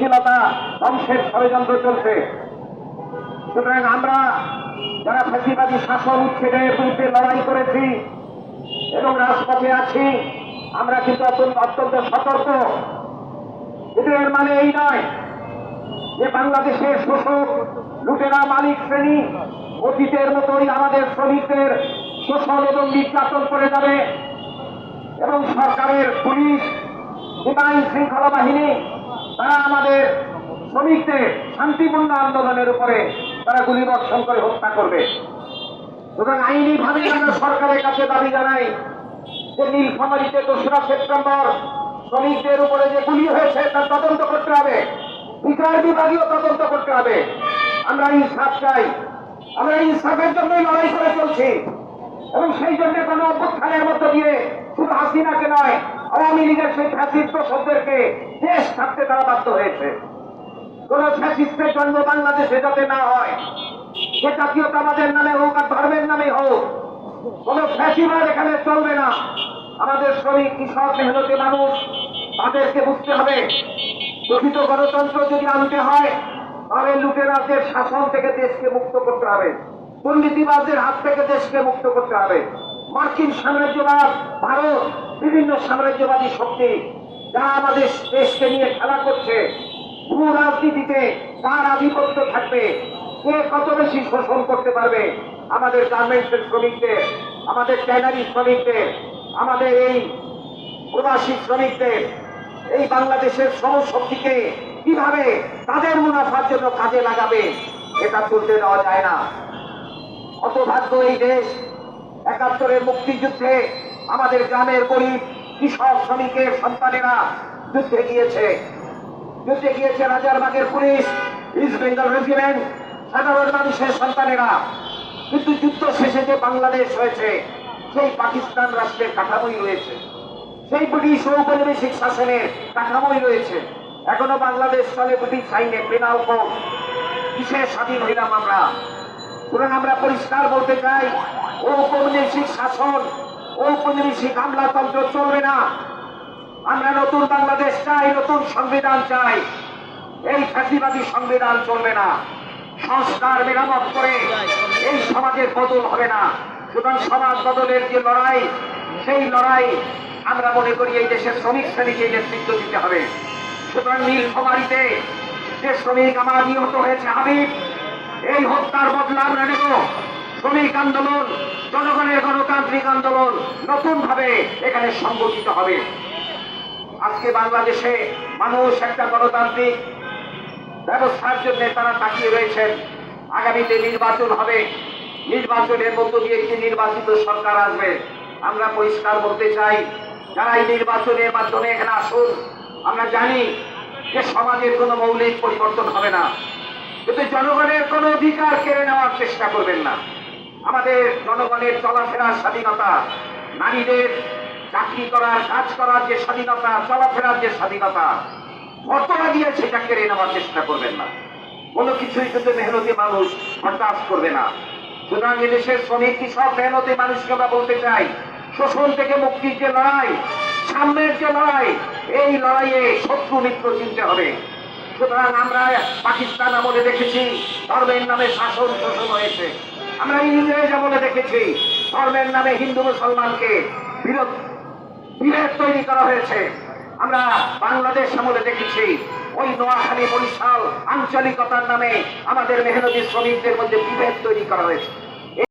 শীলতা ধ্বংসের ষড়যন্ত্র চলছে। সুতরাং আমরা যারা ফাঁসিবাদী শাসন উচ্ছেদের বিরুদ্ধে লড়াই করেছি এবং রাজপথে আছি, আমরা কিন্তু অত্যন্ত অত্যন্ত সতর্ক। কিন্তু এর মানে এই নয় যে বাংলাদেশের শোষক, লুটেরা মালিক শ্রেণি অতীতের মতোই আমাদের শ্রমিকদের শোষণ এবং নির্যাতন করে যাবে এবং সরকারের পুলিশ কিংবা শৃঙ্খলা বাহিনী তারা আমাদের শ্রমিকদের শান্তিপূর্ণ আন্দোলনের উপরে তারা গুলি গুলিবর্ষণ করে হত্যা করবে। সুতরাং আইনিভাবে আমরা সরকারের কাছে দাবি জানাই যে নীলফামারীতে দোসরা সেপ্টেম্বর শ্রমিকদের উপরে যে গুলি হয়েছে তার তদন্ত করতে হবে। বিচার বিভাগীয় তদন্ত করতে হবে। আমরা ইনসাফ চাই। আমরা ইনসাফের জন্যই লড়াই করে চলছি। এবং সেই জন্য কোনো অভ্যুত্থানের মধ্য দিয়ে শুধু হাসিনাকে নয় আওয়ামী লীগের সেই ফ্যাসিস্ট শব্দেরকে দেশ থাকতে তারা বাধ্য হয়েছে। কোন ফ্যাসিস্টের জন্ম বাংলাদেশে যাতে না হয়, সে জাতীয়তাবাদের নামে হোক আর ধর্মের নামে হোক, কোন ফ্যাসিবাদ এখানে চলবে না। আমাদের শ্রমিক, কৃষক, মেহনতি মানুষ, তাদেরকে বুঝতে হবে প্রকৃত গণতন্ত্র যদি আনতে হয়, তাহলে লুটেরাজের শাসন থেকে দেশকে মুক্ত করতে হবে, দুর্নীতিবাজদের হাত থেকে দেশকে মুক্ত করতে হবে। মার্কিন সাম্রাজ্যবাদ, ভারত, বিভিন্ন সাম্রাজ্যবাদী শক্তি যা আমাদের দেশকে নিয়ে খেলা করছে, ভূ রাজনীতিতে কার আধিপত্য থাকবে। কে কত বেশি শোষণ করতে পারবে? আমাদের গার্মেন্টসের শ্রমিকদের, আমাদের ট্যানারি শ্রমিকদের, আমাদের এই প্রবাসী শ্রমিকদের, এই বাংলাদেশের শ্রমশক্তিকে কীভাবে তাদের মুনাফার জন্য কাজে লাগাবে, এটা তুলতে দেওয়া যায় না। অতভাগ্য এই দেশ একাত্তরের মুক্তিযুদ্ধে আমাদের গ্রামের গরিব কৃষক শ্রমিকের সন্তানেরা যুদ্ধে গিয়েছে। যুদ্ধে গিয়েছে রাজারবাগের পুলিশ ইস্ট বেঙ্গল রেজিমেন্ট সাধারণ মানুষের সন্তানেরা। কিন্তু যুদ্ধ শেষে যে বাংলাদেশ হয়েছে, সেই পাকিস্তান রাষ্ট্রের কাঠামোই রয়েছে। সেই ব্রিটিশ ঔপনিবেশিক শাসনের কাঠামোই রয়েছে। এখনও বাংলাদেশ চলে ব্রিটিশ আইনে পেনাল কোড কিসের স্বাধীন হইলাম আমরা? সুতরাং আমরা পরিষ্কার বলতে চাই ঔপনিবেশিক শাসন, ঔপনিবেশিক আমলাতন্ত্র চলবে না। আমরা নতুন বাংলাদেশ চাই, নতুন সংবিধান চাই। এই ফ্যাসিবাদী সংবিধান চলবে না। সংস্কার মেরামত করে এই সমাজের বদল হবে না। সুতরাং সমাজ বদলের যে লড়াই, সেই লড়াই আমরা মনে করি এই দেশের শ্রমিক শ্রেণীকে নেতৃত্ব দিতে হবে। সুতরাং নীলফামারীতে যে শ্রমিক আমার নিহত হয়েছে হাবিব, এই হত্যার বদলা আমরা নেব। শ্রমিক আন্দোলন, জনগণের গণতান্ত্রিক আন্দোলন নতুন ভাবে এখানে সংগঠিত হবে। আজকে বাংলাদেশে মানুষ একটা গণতান্ত্রিক ব্যবস্থার জন্য তারা তাকিয়ে রয়েছেন। আগামীতে নির্বাচন হবে। নির্বাচনের মধ্য দিয়ে একটি নির্বাচিত সরকার আসবে। আমরা পরিষ্কার বলতে চাই, যারা এই নির্বাচনের মাধ্যমে এখানে আসুন, আমরা জানি যে সমাজের কোনো মৌলিক পরিবর্তন হবে না। কিন্তু জনগণের কোনো অধিকার কেড়ে নেওয়ার চেষ্টা করবেন না। আমাদের জনগণের চলাফেরার স্বাধীনতা, নারীদের চাকরি করার, কাজ করার যে স্বাধীনতা, চলাফেরার যে স্বাধীনতা কতটা দিয়ে সেটা কেড়ে নেওয়ার চেষ্টা করবেন না। কোনো কিছুই কিন্তু মেহনতি মানুষ হতাশ করবে না। সুতরাং এদেশের শ্রমিক কৃষক মেহনতি মানুষকে আমরা বলতে চাই? শোষণ থেকে মুক্তির যে লড়াই সামনের যে লড়াই, এই লড়াইয়ে শত্রু মিত্র চিনতে হবে। সুতরাং আমরা পাকিস্তান আমলে দেখেছি, ধর্মের নামে শাসন শোষণ হয়েছে। আমরা ইংরেজরা বলে দেখেছি। ধর্মের নামে হিন্দু মুসলমানকে বিরোধ, বিভেদ তৈরি করা হয়েছে। আমরা বাংলাদেশ আমলে দেখেছি, ওই নোয়াখালী বরিশাল আঞ্চলিকতার নামে আমাদের মেহনতি শ্রমিকদের মধ্যে বিভেদ তৈরি করা হয়েছে।